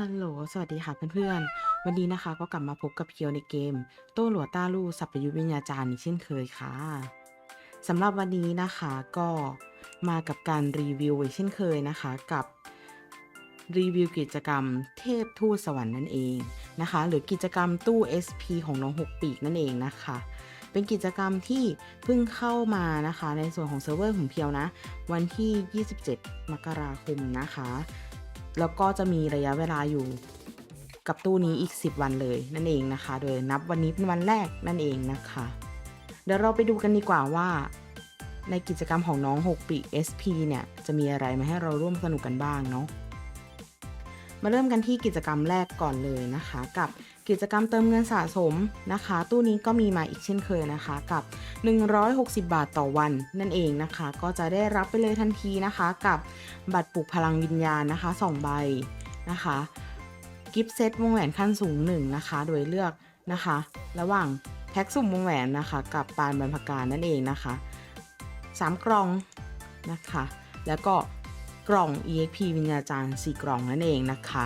ฮัลโหล สวัสดีค่ะเพื่อนๆ วันนี้นะคะก็กลับมาพบกับเพียวในเกม โต้หลัวต้าลู่สัพพยุวิญญาจารย์อีเช่นเคยค่ะสำหรับวันนี้นะคะก็มากับการรีวิวอีกเช่นเคยนะคะ กับรีวิวกิจกรรมเทพทูตสวรรค์นั่นเองนะคะ หรือกิจกรรมตู้ SP ของน้องหกปีกนั่นเองนะคะ เป็นกิจกรรมที่เพิ่งเข้ามานะคะ ในส่วนของเซิร์ฟเวอร์ของเพียวนะ วันที่ 27 มกราคมนะคะ แล้วก็จะมีระยะเวลาอยู่กับตู้นี้อีก 10 วันเลยนั่นเองนะคะ โดยนับวันนี้เป็นวันแรกนั่นเองนะคะ เดี๋ยวเราไปดูกันดีกว่าว่า ในกิจกรรมของน้อง 6 ปี SP เนี่ยจะมีอะไรมาให้เราร่วมสนุกกันบ้างเนาะมาเริ่มกันที่กิจกรรมแรกก่อนเลยนะคะ กับ กิจกรรมเติมเงินสะสมนะคะ ตู้นี้ก็มีมาอีกเช่นเคยนะคะกับ 160 บาทต่อวันนั่นเองนะคะ ก็จะได้รับไปเลยทันทีนะคะกับบัตรปลุกพลังวิญญาณนะคะ 2 ใบนะคะกิฟต์เซตวงแหวนขั้นสูง 1 นะคะ โดยเลือกนะคะ ระหว่างแพ็กสุ่มวงแหวนนะคะ กับปานบรรพการนั่นเองนะคะ 3 กล่องนะคะ แล้วก็กล่อง EXP วิญญาจารย์4กล่องนั่นเองนะคะ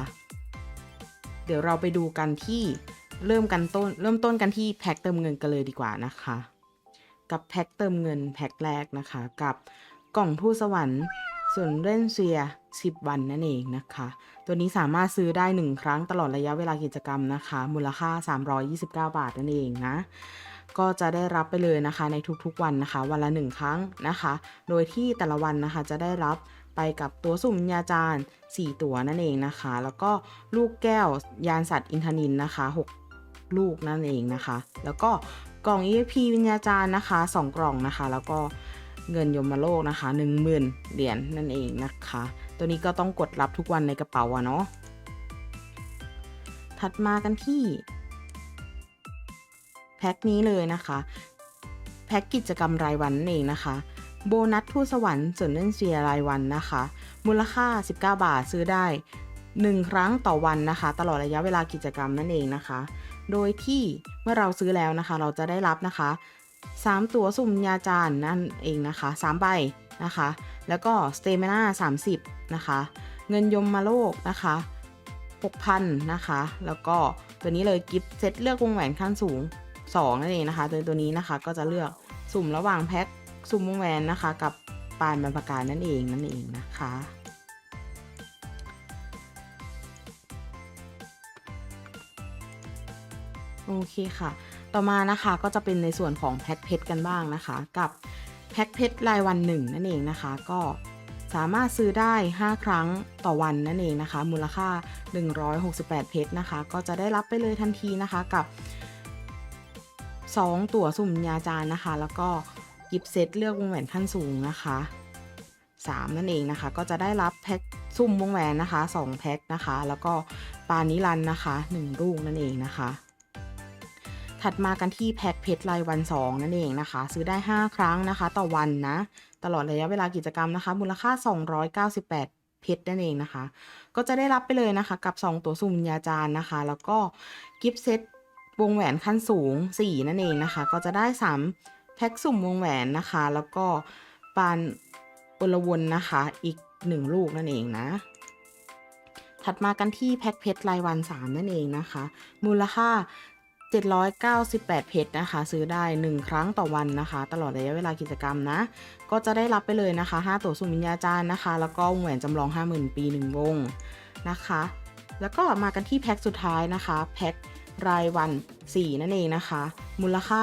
เดี๋ยวเราไปดูกันที่เริ่มกันต้นเริ่มต้นกันที่แพ็คเติมเงินกันเลยดีกว่านะคะ กับแพ็คเติมเงินแพ็คแรกนะคะ กับกล่องทูตสวรรค์ส่วนเล่นเซีย 10 วันนั่นเองนะคะ ตัวนี้สามารถซื้อได้ 1 ครั้งตลอดระยะเวลากิจกรรมนะคะ มูลค่า 329 บาทนั่นเองนะ ก็จะได้รับไปเลยนะคะในทุกๆวันนะคะ วันละ 1 ครั้งนะคะ โดยที่แต่ละวันนะคะจะได้รับ ไปกับตัวสุ่มวิญญาจารย์ 4 ตัวนั่นเองนะคะ แล้วก็ลูกแก้วยานสัตว์อินทนินนะคะ 6 ลูกนั่นเองนะคะ แล้วก็กล่อง EXP วิญญาจารย์นะคะ 2 กล่องนะคะ แล้วก็เงินยมโลกนะคะ 10,000 เหรียญนั่นเองนะคะ ตัวนี้ก็ต้องกดรับทุกวันในกระเป๋าอะเนาะถัดมากันที่แพ็คนี้เลยนะคะ แพ็คกิจกรรมรายวันนั่นเองนะคะ โบนัสทูสวรรค์ส่วนเล่นเชียรายวันนะคะ มูลค่า 19 บาทซื้อได้ 1 ครั้งต่อวันนะคะ ตลอดระยะเวลากิจกรรมนั่นเองนะคะ โดยที่เมื่อเราซื้อแล้วนะคะ เราจะได้รับนะคะ 3 ตัวสุ่มยาจารย์นั่นเองนะคะ 3 ใบนะคะ แล้วก็สเตมิน่า30 นะคะ เงินยมมาโลกนะคะ6,000นะคะ แล้วก็ตัวนี้เลยกิฟต์เซตเลือกวงแหวนขั้นสูง 2 นั่นเองนะคะตัวตัวนี้นะคะก็จะเลือกสุ่มระหว่างแพ็ค สุ่มวงแหวนนะคะ กับปานบรรพการนั่นเองนั่นเองนะคะ โอเคค่ะ ต่อมานะคะก็จะเป็นในส่วนของแพ็คเพชรกันบ้างนะคะ กับแพ็คเพชรรายวันหนึ่งนั่นเองนะคะ ก็สามารถซื้อได้ 5 ครั้งต่อวันนั่นเองนะคะ มูลค่า 168 เพชรนะคะ ก็จะได้รับไปเลยทันทีนะคะกับ 2 ตั๋วสุ่มยาจารย์นะคะ แล้วก็ กิฟต์เซตเลือกวงแหวนขั้นสูงนะคะ 3 นั่นเองนะคะ ก็จะได้รับแพ็คซุ่มวงแหวนนะคะ 2 แพ็คนะคะ แล้วก็ปานิรันนะคะ 1 ลูกนั่นเองนะคะ ถัดมากันที่แพ็คเพชรรายวัน 2 นั่นเองนะคะ ซื้อได้ 5 ครั้งนะคะ ต่อวันนะ ตลอดระยะเวลากิจกรรมนะคะ มูลค่า 298เพชรนั่นเองนะคะ ก็จะได้รับไปเลยนะคะ กับ 2 ตัวสุ่มยาจารย์นะคะ แล้วก็กิฟต์เซตวงแหวนขั้นสูง 4 นั่นเองนะคะ ก็จะได้ 3 แพ็คสุ่มวงแหวนนะคะ แล้วก็ปานอลวนนะคะ อีก1ลูกนั่นเองนะ ถัดมากันที่แพ็คเพชรรายวัน3นั่นเองนะคะ มูลค่า 798 เพชรนะคะ ซื้อได้ 1 ครั้งต่อวันนะคะ ตลอดระยะเวลากิจกรรมนะ ก็จะได้รับไปเลยนะคะ 5 ตัวสุ่มวิญญาจารย์นะคะ แล้วก็วงแหวนจำลอง 50,000 ปี 1 วงนะคะ แล้วก็มากันที่แพ็คสุดท้ายนะคะ แพ็ค รายวัน 4 นั่นเองนะคะ มูลค่า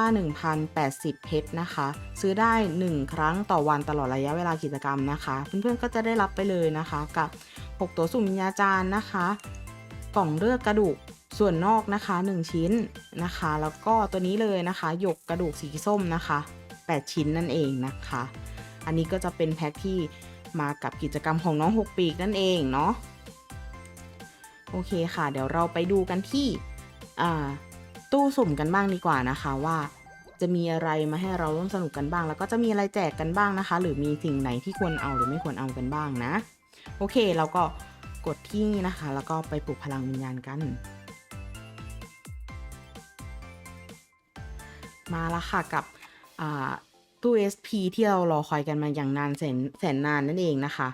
1,080 เพชรนะคะ ซื้อได้ 1 ครั้งต่อวันตลอดระยะเวลากิจกรรมนะคะ เพื่อนๆก็จะได้รับไปเลยนะคะ กับ 6 ตัวสุ่มวิญญาจารย์นะคะ กล่องเลือกกระดูกส่วนนอกนะคะ 1 ชิ้นนะคะ แล้วก็ตัวนี้เลยนะคะหยกกระดูกสีส้มนะคะ 8 ชิ้นนั่นเองนะคะ อันนี้ก็จะเป็นแพ็คที่มากับกิจกรรมของน้อง 6 ปีกนั่นเองเนาะโอเคค่ะ เดี๋ยวเราไปดูกันที่ ตู้สุ่มกันบ้างดีกว่านะคะว่าจะมีอะไรมาให้เราร่วมสนุกกันบ้าง แล้วก็จะมีอะไรแจกกันบ้างนะคะ หรือมีสิ่งไหนที่ควรเอาหรือไม่ควรเอากันบ้างนะ โอเคเราก็กดที่นี่นะคะ แล้วก็ไปปลุกพลังวิญญาณกัน มาแล้วค่ะกับตู้ SP ที่เรารอคอยกันมาอย่างนานแสนแสนนานนั่นเองนะคะ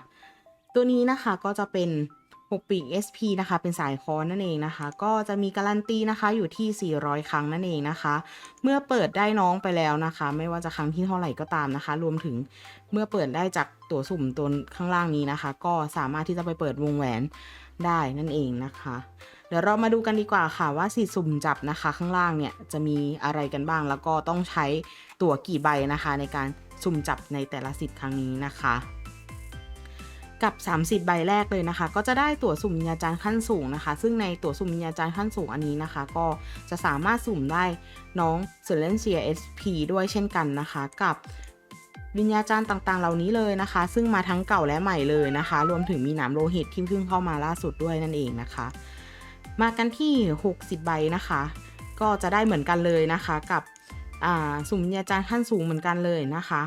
ตัวนี้นะคะก็จะเป็น 6 ปีก SP นะคะ เป็นสายคอนนั่นเองนะคะ ก็จะมีการันตีนะคะอยู่ที่ 400 ครั้งนั่นเองนะคะ เมื่อเปิดได้น้องไปแล้วนะคะ ไม่ว่าจะครั้งที่เท่าไหร่ก็ตามนะคะ รวมถึงเมื่อเปิดได้จากตัวสุ่มตัวข้างล่างนี้นะคะ ก็สามารถที่จะไปเปิดวงแหวนได้นั่นเองนะคะ เดี๋ยวเรามาดูกันดีกว่าค่ะว่าสีสุ่มจับนะคะ ข้างล่างเนี่ยจะมีอะไรกันบ้างแล้วก็ต้องใช้ตั๋วกี่ใบนะคะ ในการสุ่มจับในแต่ละสิทธิ์ครั้งนี้นะคะ กับ 30 ใบแรกเลยนะคะ ก็จะได้ตั๋วสุ่มวิญญาจารย์ขั้นสูงนะคะ ซึ่งในตั๋วสุ่มวิญญาจารย์ขั้นสูงอันนี้นะคะ ก็จะสามารถสุ่มได้น้องเซเลนเซีย SP ด้วยเช่นกันนะคะ กับวิญญาจารย์ต่างๆ เหล่านี้เลยนะคะ ซึ่งมาทั้งเก่าและใหม่เลยนะคะ รวมถึงมีหนามโลหิตที่เพิ่งเข้ามาล่าสุดด้วยนั่นเองนะคะ มากันที่ 60 ใบนะคะ ก็จะได้เหมือนกันเลยนะคะ กับอ่าสุ่มวิญญาจารย์ขั้นสูงเหมือนกันเลยนะคะ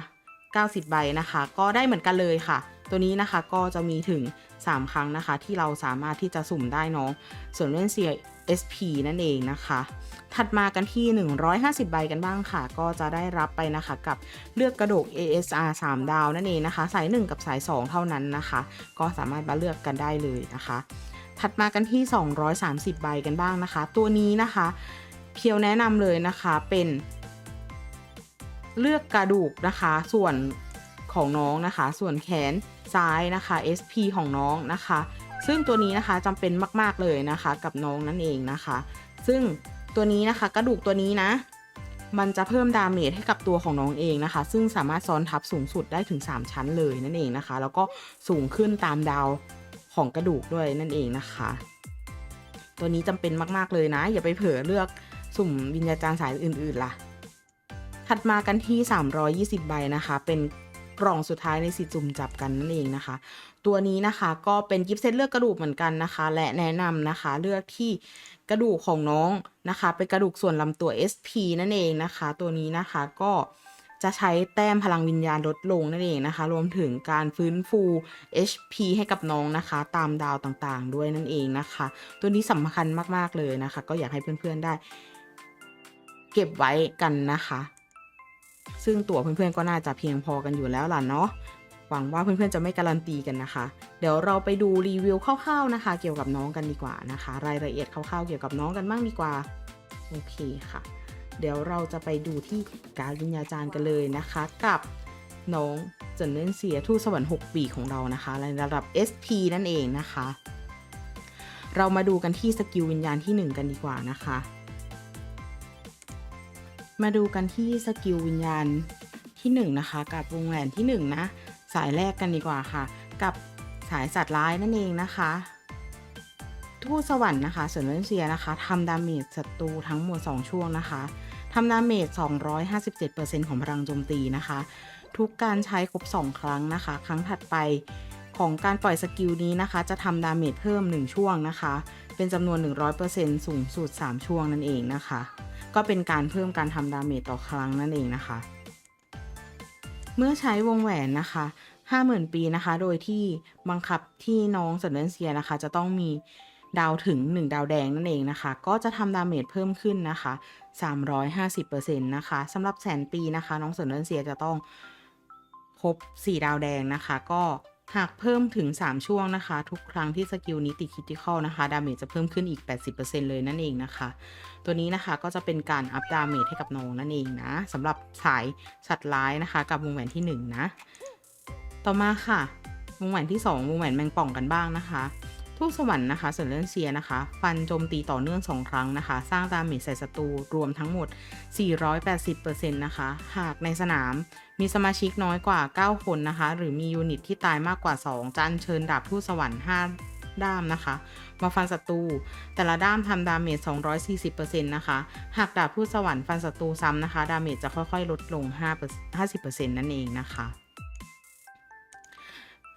90 ใบนะคะ ก็ได้เหมือนกันเลยค่ะ ตัวนี้นะคะก็จะมีถึง 3 ครั้งนะคะ ที่เราสามารถที่จะสุ่มได้เน้องส่วนเล่นเซีย SP นั่นเองนะคะ ถัดมากันที่ 150 ใบกันบ้างค่ะ ก็จะได้รับไปนะคะกับเลือกกระโดก ASR 3 ดาวนั่นเองนะคะ สาย 1 กับสาย 2 เท่านั้นนะคะ ก็สามารถมาเลือกกันได้เลยนะคะ ถัดมากันที่ 230 ใบกันบ้างนะคะ ตัวนี้นะคะเพียวแนะนำเลยนะคะเป็นเลือกกระดูกนะคะ ส่วนของน้องนะคะ ส่วนแขน ซ้ายนะคะ SP ของน้องนะคะ ซึ่งตัวนี้นะคะจำเป็นมาก ๆเลยนะคะ กับน้องนั่นเองนะคะ ซึ่งตัวนี้นะคะกระดูกตัวนี้นะ มันจะเพิ่มดาเมจให้กับตัวของน้องเองนะคะ ซึ่งสามารถซ้อนทับสูงสุดได้ถึง 3 ชั้นเลยนั่นเองนะคะ แล้วก็สูงขึ้นตามดาวของกระดูกด้วยนั่นเองนะคะ ตัวนี้จำเป็นมาก ๆ เลยนะ อย่าไปเผลอเลือกสุ่มวิญญาจารย์สายอื่น ๆ ล่ะ ถัดมากันที่ 320 ใบนะคะ เป็น กล่องสุดท้ายในสิจุ่มจับกันนั่นเองนะคะ ตัวนี้นะคะก็เป็นกิฟต์เซตเลือกกระดูกเหมือนกันนะคะ และแนะนำนะคะเลือกที่กระดูกของน้องนะคะ เป็นกระดูกส่วนลำตัว SP นั่นเองนะคะ ตัวนี้นะคะก็จะใช้แต้มพลังวิญญาณลดลงนั่นเองนะคะ รวมถึงการฟื้นฟู HP ให้กับน้องนะคะ ตามดาวต่างๆ ด้วยนั่นเองนะคะ ตัวนี้สำคัญมากๆเลยนะคะ ก็อยากให้เพื่อนๆได้ เก็บไว้กันนะคะ ซึ่งตั๋วเพื่อนๆก็น่าจะเพียงพอกันอยู่แล้วล่ะเนาะหวังว่าเพื่อนๆจะไม่การันตีกันนะคะ เดี๋ยวเราไปดูรีวิวคร่าวๆนะคะ เกี่ยวกับน้องกันดีกว่านะคะ รายละเอียดคร่าวๆเกี่ยวกับน้องกันบ้างดีกว่าโอเคค่ะ เดี๋ยวเราจะไปดูที่การวิญญาจารย์กันเลยนะคะ กับน้องเจนเนนเซียทูสวรรค์6ปีของเรานะคะในระดับ SP นั่นเองนะคะ เรามาดูกันที่สกิลวิญญาณที่ 1 กันดีกว่านะคะ มาดูกันที่สกิลวิญญาณที่1นะคะ กับวงแหวนที่ 1 นะ สายแรกกันดีกว่าค่ะ กับสายสัตว์ร้ายนั่นเองนะคะทูตสวรรค์นะคะส่วนเลนเซียนะคะทำดาเมจศัตรูทั้งหมด 2 ช่วงนะคะทำดาเมจ 257%ของพลังโจมตีนะคะ ทุกการใช้ครบ 2 ครั้งนะคะ ครั้งถัดไปของการปล่อยสกิลนี้นะคะ จะทำดาเมจเพิ่ม 1 ช่วงนะคะ เป็นจำนวน 100%สูงสุด 3 ช่วงนั่นเองนะคะ ก็เป็นการเพิ่มการทำดาเมจต่อครั้งนั่นเองนะคะ เมื่อใช้วงแหวนนะคะ50,000 ปีนะคะ โดยที่บังคับที่น้องสันเดนเซียนะคะ จะต้องมีดาวถึง 1 ดาวแดงนั่นเองนะคะ ก็จะทำดาเมจเพิ่มขึ้นนะคะ 350%นะคะสำหรับแสนปีนะคะ น้องสันเดนเซียจะต้องครบ 4 ดาวแดงนะคะ ก็ หากเพิ่มถึง 3 ช่วงนะคะ ทุกครั้งที่สกิลนี้ติดคิติคอลนะคะดาเมจจะเพิ่มขึ้นอีก 80%เลยนั่นเองนะคะ ตัวนี้นะคะก็จะเป็นการอัพดาเมจให้กับน้องนั่นเองนะสำหรับสายสัตว์ร้ายนะคะ กับวงแหวนที่ 1 นะ ต่อมาค่ะ วงแหวนที่ 2 วงแหวนแมงป่องกันบ้างนะคะ ทูตสวรรค์นะคะส่วนเลนเซียนะคะ ฟันโจมตีต่อเนื่อง2ครั้งนะคะ สร้างดาเมจใส่ศัตรูรวมทั้งหมด 480%นะคะ หากในสนามมีสมาชิกน้อยกว่า 9 คนนะคะ หรือมียูนิตที่ตายมากกว่า 2จะอัญเชิญดาบทูตสวรรค์ 5 ด้ามนะคะ มาฟันศัตรู แต่ละด้ามทำดาเมจ 240%นะคะ หากดาบทูตสวรรค์ฟันศัตรูซ้ำนะคะ ดาเมจจะค่อยๆ ลดลง 50%นั่นเองนะคะ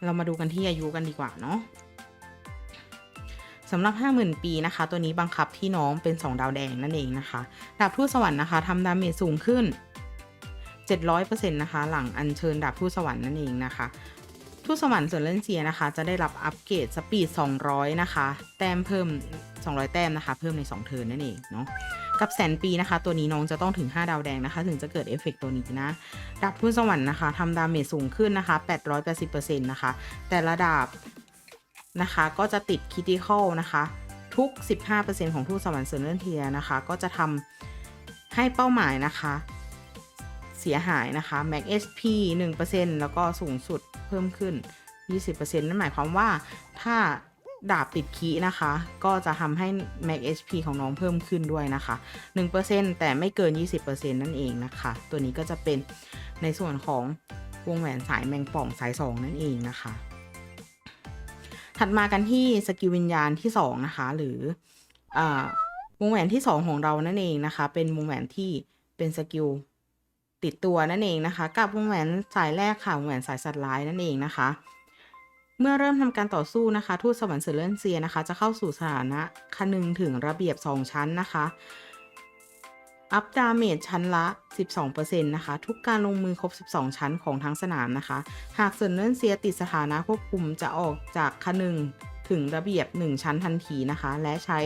เรามาดูกันที่อายุกันดีกว่าเนาะ สำหรับ 50,000 ปีนะคะ ตัวนี้บังคับที่น้องเป็น 2 ดาวแดงนั่นเองนะคะ ดาบทูตสวรรค์นะคะทำดาเมจสูงขึ้น 700%นะคะ หลังอัญเชิญดาบทูตสวรรค์นั่นเองนะคะทูตสวรรค์ส่วนเล่นเซียนะคะ จะได้รับอัปเกรดสปีด 200 นะคะ แต้มเพิ่ม 200 แต้มนะคะ เพิ่มใน 2 เทิร์นนั่นเองเนาะกับแสนปีนะคะ ตัวนี้น้องจะต้องถึง 5 ดาวแดงนะคะ ถึงจะเกิดเอฟเฟกต์ตัวนี้นะ ดาบทูตสวรรค์นะคะทำดาเมจสูงขึ้นนะคะ 880%นะคะ แต่ละดาบ นะคะ ก็จะติดคิติคอลนะคะ ทุก 15%ของทูตสวรรค์เซอร์เรนเทียนะคะ ก็จะทำให้เป้าหมายนะคะ เสียหายนะคะ Max SP 1%แล้วก็สูงสุดเพิ่มขึ้น 20%นั่นหมายความว่าถ้าดาบติดคีย์นะคะ ก็จะทำให้ Max HP ของน้องเพิ่มขึ้นด้วยนะคะ 1%แต่ไม่เกิน 20%นั่นเองนะคะ ตัวนี้ก็จะเป็นในส่วนของวงแหวนสายแมงป่องสาย 2 นั่นเองนะคะ ถัดมากันที่สกิลวิญญาณที่2นะคะ หรืออวงแหวนที่2ของเรานั่นเองนะคะ เป็นวงแหวนที่เป็นสกิลติดตัวนั่นเองนะคะ กับวงแหวนสายแรกค่ะวงแหวนสายสัตว์ร้ายนั่นเองนะคะ เมื่อเริ่มทำการต่อสู้นะคะ ทูตสวรรค์เซเลนเซียนะคะ จะเข้าสู่สถานะคนึงถึงระเบียบ2ชั้นนะคะ อัพดาเมจชั้นละ 12%นะคะ ทุกการลงมือครบ 12 ชั้นของทั้งสนามนะคะ หากเซเลนเซียติดสถานะควบคุมจะออกจากคนึงถึงระเบียบ 1 ชั้นทันทีนะคะ และใช้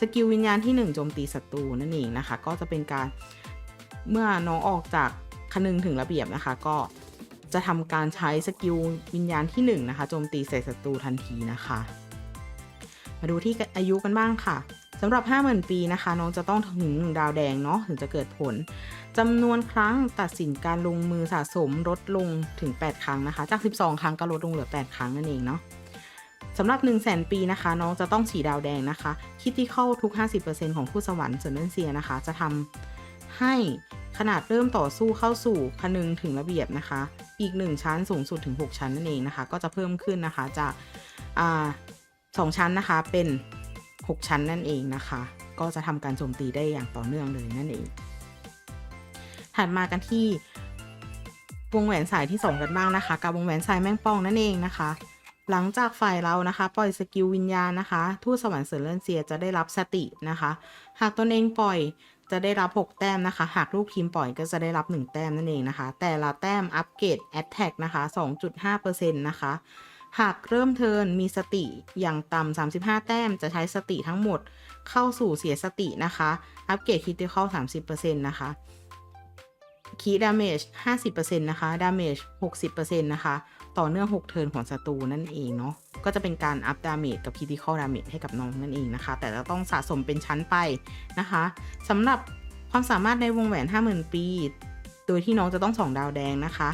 สกิลวิญญาณที่ 1 โจมตีศัตรูนั่นเองนะคะ ก็จะเป็นการเมื่อน้องออกจากคนึงถึงระเบียบนะคะ ก็จะทำการใช้สกิลวิญญาณที่1นะคะโจมตีใส่ศัตรูทันทีนะคะ มาดูที่อายุกันบ้างค่ะ สำหรับ 50,000 ปีนะคะ น้องจะต้องถึง1ดาวแดงเนาะถึงจะเกิดผลจำนวนครั้งตัดสินการลงมือสะสมลดลงถึง 8 ครั้งนะคะ จาก 12 ครั้งก็ลดลงเหลือ 8 ครั้งนั่นเองเนาะสำหรับ 1 0 0 0 0 0 ปีนะคะ น้องจะต้องสีดาวแดงนะคะคิดที่เข้าทุก 50%ของผู้สวรรค์เซนเนเซียนะคะ จะทำให้ขนาดเริ่มต่อสู้เข้าสู่คนึงถึงระเบียบนะคะ อีก 1 ชั้นสูงสุดถึง 6 ชั้นนั่นเองนะคะ ก็จะเพิ่มขึ้นนะคะจากอ่าสองชั้นนะคะเป็น 6 ชั้นนั่นเองนะคะ ก็จะทำการโจมตีได้อย่างต่อเนื่องเลยนั่นเอง ถัดมากันที่วงแหวนสายที่ 2 กันบ้างนะคะ กับวงแหวนสายแมงป่องนั่นเองนะคะ หลังจากฝ่ายเรานะคะ ปล่อยสกิลวิญญาณนะคะ ทูตสวรรค์เซอร์เลนเซียจะได้รับสตินะคะ หากตนเองปล่อยจะได้รับ 6 แต้มนะคะ หากลูกทีมปล่อยก็จะได้รับ 1 แต้มนั่นเองนะคะ แต่ละแต้มอัปเกรด Attack นะคะ 2.5%นะคะ หากเริ่มเทินมีสติอย่างต่ำ35 แต้มจะใช้สติทั้งหมดเข้าสู่เสียสตินะคะ อัปเกรดคิติคอล30%นะคะคีดาเมจ50%นะคะดาเมจ60%นะคะ ต่อเนื่อง 6 เทินของศัตรูนั่นเองเนาะ ก็จะเป็นการอัพดาเมจกับคิติคอลดาเมจให้กับน้องนั่นเองนะคะ แต่จะต้องสะสมเป็นชั้นไปนะคะสำหรับความสามารถในวงแหวน 50,000 ปี โดยที่น้องจะต้องส่องดาวแดงนะคะ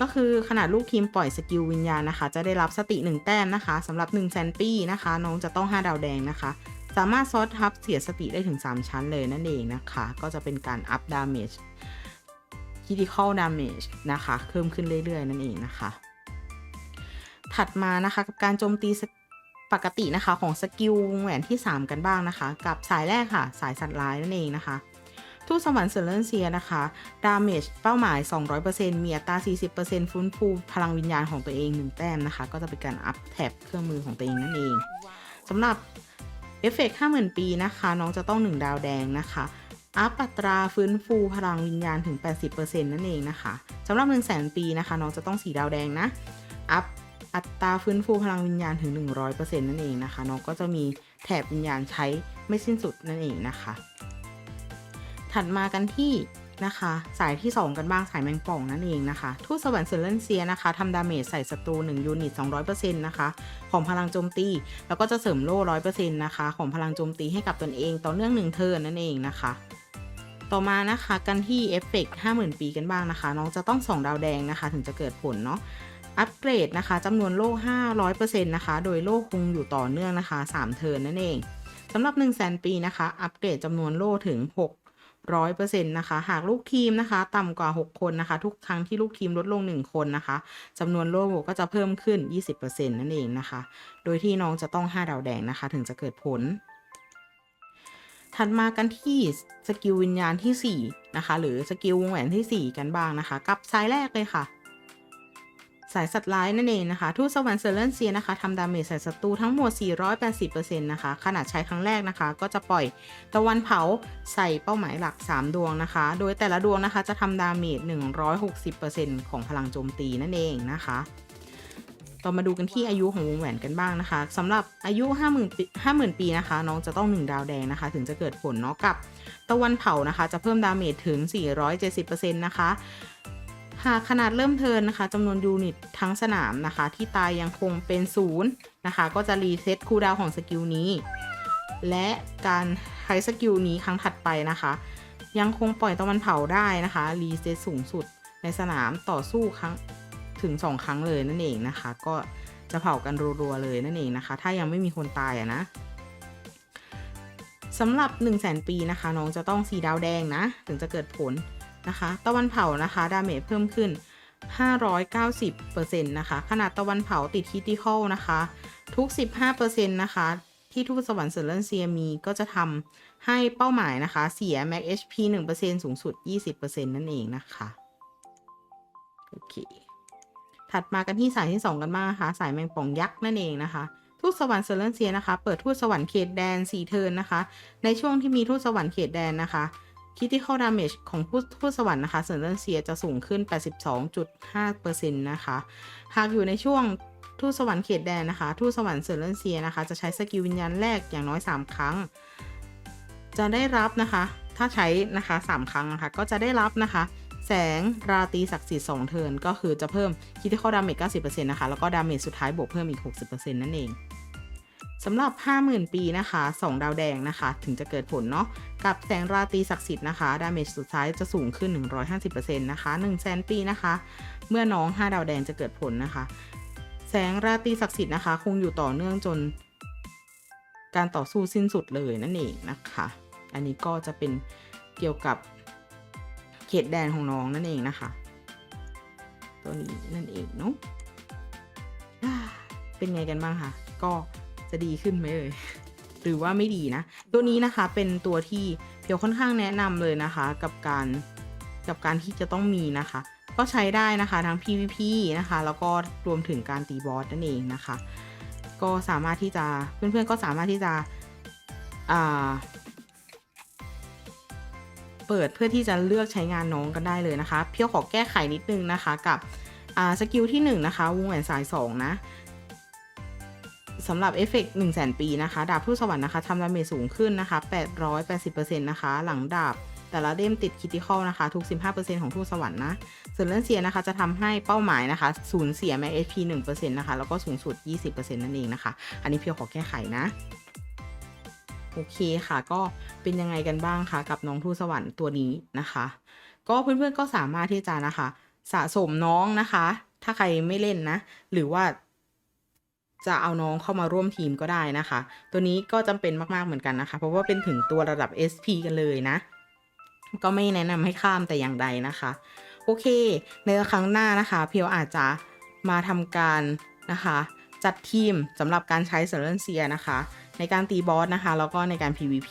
ก็คือขนาดลูกทีมปล่อยสกิลวิญญาณนะคะ จะได้รับสติ 1 แต้มนะคะสำหรับ1 0 0 0 0 0ปีนะคะ น้องจะต้อง 5 ดาวแดงนะคะ สามารถซอสทับเสียสติได้ถึง 3 ชั้นเลยนั่นเองนะคะ ก็จะเป็นการอัพดาเมจ critical damage นะคะ เพิ่มขึ้นเรื่อย ๆ นั่นเองนะคะ ถัดมานะคะกับการโจมตีปกตินะคะของสกิลแหวนที่ 3 กันบ้างนะคะ กับสายแรกค่ะ สายสัตว์ร้ายนั่นเองนะคะ ทูตสวรรค์เซเลนเซียนะคะ ดาเมจเป้าหมาย 200%มีอัตรา 40%ฟื้นฟูพลังวิญญาณของตัวเอง 1 แต้มนะคะ ก็จะเป็นการอัพแท็บเครื่องมือของตัวเองนั่นเองสำหรับเอฟเฟกต์50,000 ปีนะคะ น้องจะต้อง 1 ดาวแดงนะคะอัพอัตราฟื้นฟูพลังวิญญาณถึง 80%นั่นเองนะคะสำหรับ 1 0 0 0 0แปีนะคะ น้องจะต้องสีดาวแดงนะ อัพอัตราฟื้นฟูพลังวิญญาณถึง 100%นั่นเองนะคะ น้องก็จะมีแถบวิญญาณใช้ไม่สิ้นสุดนั่นเองนะคะ ถัดมากันที่นะคะ สายที่ 2 กันบ้างสายแมงป่องนั่นเองนะคะทูตสวรรค์เซเลนเซียนะคะทำดาเมจใส่ศัตรู1ยูนิต 200%นะคะของพลังโจมตี แล้วก็จะเสริมโล่100%นะคะของพลังโจมตีให้กับตนเอง ต่อเนื่อง1เทิร์นนั่นเองนะคะต่อมานะคะกันที่เอฟเฟกต์50,000ปีกันบ้างนะคะ น้องจะต้อง2ดาวแดงนะคะ ถึงจะเกิดผลเนาะอัปเกรดนะคะจำนวนโล่500%นะคะ โดยโล่คงอยู่ต่อเนื่องนะคะ 3 เทิร์นนั่นเองสำหรับ 1 0 0 0 0 0 ปีนะคะ อัปเกรดจำนวนโล่ถึง 600%นะคะ หากลูกทีมนะคะ ต่ำกว่า 6 คนนะคะ ทุกครั้งที่ลูกทีมลดลง 1 คนนะคะจำนวนโล่ก็จะเพิ่มขึ้น 20%นั่นเองนะคะ โดยที่น้องจะต้อง 5 ดาวแดงนะคะ ถึงจะเกิดผล ถัดมากันที่สกิลวิญญาณที่ 4 นะคะ หรือสกิลวงแหวนที่ 4 กันบ้างนะคะ กับสายแรกเลยค่ะ สายสัตว์ร้ายนั่นเองนะคะทูตสวรรค์เซเลนเซียนะคะทำดาเมจใส่ศัตรูทั้งหมด 480%นะคะขนาดใช้ครั้งแรกนะคะ ก็จะปล่อยตะวันเผาใส่เป้าหมายหลัก 3 ดวงนะคะ โดยแต่ละดวงนะคะจะทำดาเมจ 160%ของพลังโจมตีนั่นเองนะคะต่อมาดูกันที่อายุของวงแหวนกันบ้างนะคะสำหรับอายุ 50,000 50,000 ปีนะคะ น้องจะต้อง 1 ดาวแดงนะคะ ถึงจะเกิดผลเนาะกับ ตะวันเผานะคะ จะเพิ่มดาเมจถึง 470%นะคะ หากขนาดเริ่มเทินนะคะจำนวนยูนิตทั้งสนามนะคะ ที่ตายยังคงเป็นศูนย์นะคะ ก็จะรีเซ็ตคูลดาวของสกิลนี้ และการใช้สกิลนี้ครั้งถัดไปนะคะ ยังคงปล่อยตะวันเผาได้นะคะรีเซ็ตสูงสุดในสนามต่อสู้ครั้งถึง 2 ครั้งเลยนั่นเองนะคะ ก็จะเผากันรัวๆเลยนั่นเองนะคะ ถ้ายังไม่มีคนตายอะนะสำหรับ 1 0 0 0 0แสนปีนะคะ น้องจะต้องสีดาวแดงนะ ถึงจะเกิดผล นะคะ ตะวันเผานะคะ ดาเมจเพิ่มขึ้น 590%นะคะ ขนาดตะวันเผาติดคิติคอลนะคะ ทุก 15%นะคะ ที่ทูตสวรรค์เซอร์เลนเซียมีก็จะทำให้เป้าหมายนะคะ เสีย Max HP 1%สูงสุด 20%นั่นเองนะคะ โอเค ถัดมากันที่สายที่ 2 กันบ้างนะคะ สายแมงป่องยักษ์นั่นเองนะคะทูตสวรรค์เซอร์เลนเซียนะคะ เปิดทูตสวรรค์เขตแดน4เทินนะคะ ในช่วงที่มีทูตสวรรค์เขตแดนนะคะ คิติคอลดาเมจของผู้ทูตสวรรค์นะคะเซอร์เลนเซียจะสูงขึ้น 82.5%นะคะ หากอยู่ในช่วงทูตสวรรค์เขตแดนนะคะ ทูตสวรรค์เซอร์เลนเซียนะคะ จะใช้สกิลวิญญาณแรกอย่างน้อย 3 ครั้ง จะได้รับนะคะ ถ้าใช้นะคะ 3 ครั้งนะคะ ก็จะได้รับนะคะ แสงราตีศักดิ์สิทธิ์2เทิร์นก็คือจะเพิ่มคิติคอลดาเมจ90%นะคะ แล้วก็ดาเมจสุดท้ายบวกเพิ่มอีก 60%นั่นเองสำหรับ 50,000 ปีนะคะ 2 ดาวแดงนะคะ ถึงจะเกิดผลเนาะ กับแสงราตรีศักดิ์สิทธิ์นะคะดาเมจสุดท้ายจะสูงขึ้น 150%นะคะ1 0 0 0 0 0ปีนะคะ เมื่อน้อง 5 ดาวแดงจะเกิดผลนะคะ แสงราตรีศักดิ์สิทธิ์นะคะ คงอยู่ต่อเนื่องจน การต่อสู้สิ้นสุดเลยนั่นเองนะคะ อันนี้ก็จะเป็นเกี่ยวกับเขตแดนของน้องนั่นเองนะคะ ตัวนี้นั่นเองเนาะเป็นไงกันบ้างคะก็จะดีขึ้นไหมเอ่ย หรือว่าไม่ดีนะ ตัวนี้นะคะเป็นตัวที่เพียวค่อนข้างแนะนำเลยนะคะ กับการกับการที่จะต้องมีนะคะ ก็ใช้ได้นะคะทั้ง PVP นะคะ แล้วก็รวมถึงการตีบอสนั่นเองนะคะ ก็สามารถที่จะเพื่อนๆก็สามารถที่จะอ่าเปิดเพื่อที่จะเลือกใช้งานน้องกันได้เลยนะคะ เพียวขอแก้ไขนิดนึงนะคะกับอ่าสกิลที่1นะคะวงแหวนสาย2นะ สำหรับเอฟเฟกต์1 0 0 0 0 0ปีนะคะดาบผู้สวรรค์นะคะทำดาเมจสูงขึ้นนะคะ880%นะคะหลังดาบแต่ละเล่มติดคิติคอลนะคะ ทุก 15%ของทูตสวรรค์นะส่วนเรื่องเสียนะคะจะทำให้เป้าหมายนะคะสูญเสียแม็กเอพี1%นะคะ แล้วก็สูงสุด 20%นั่นเองนะคะ อันนี้เพียวขอแก้ไขนะ โอเคค่ะ ก็เป็นยังไงกันบ้างคะกับน้องทูตสวรรค์ตัวนี้นะคะ ก็เพื่อนๆก็สามารถที่จะนะคะ สะสมน้องนะคะ ถ้าใครไม่เล่นนะ หรือว่า จะเอาน้องเข้ามาร่วมทีมก็ได้นะคะ ตัวนี้ก็จำเป็นมากๆเหมือนกันนะคะ เพราะว่าเป็นถึงตัวระดับ SP กันเลยนะ ก็ไม่แนะนำให้ข้ามแต่อย่างใดนะคะ โอเค ในครั้งหน้านะคะเพียวอาจจะมาทำการนะคะ จัดทีมสำหรับการใช้เซอร์เลนเซียนะคะ ในการตีบอสนะคะ แล้วก็ในการ PVP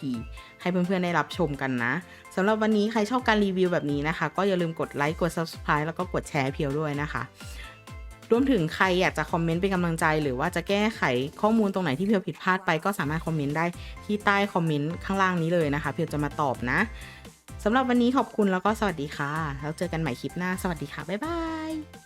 ให้เพื่อนๆได้รับชมกันนะสำหรับวันนี้ใครชอบการรีวิวแบบนี้นะคะ ก็อย่าลืมกดไลค์กด Subscribe แล้วก็กดแชร์เพียวด้วยนะคะ รวมถึงใครอยากจะคอมเมนต์เป็นกำลังใจ หรือว่าจะแก้ไขข้อมูลตรงไหนที่เพียวผิดพลาดไปก็สามารถคอมเมนต์ได้ที่ใต้คอมเมนต์ข้างล่างนี้เลยนะคะ เพียวจะมาตอบนะสำหรับวันนี้ขอบคุณแล้วก็สวัสดีค่ะ แล้วเจอกันใหม่คลิปหน้า สวัสดีค่ะ บ๊ายบาย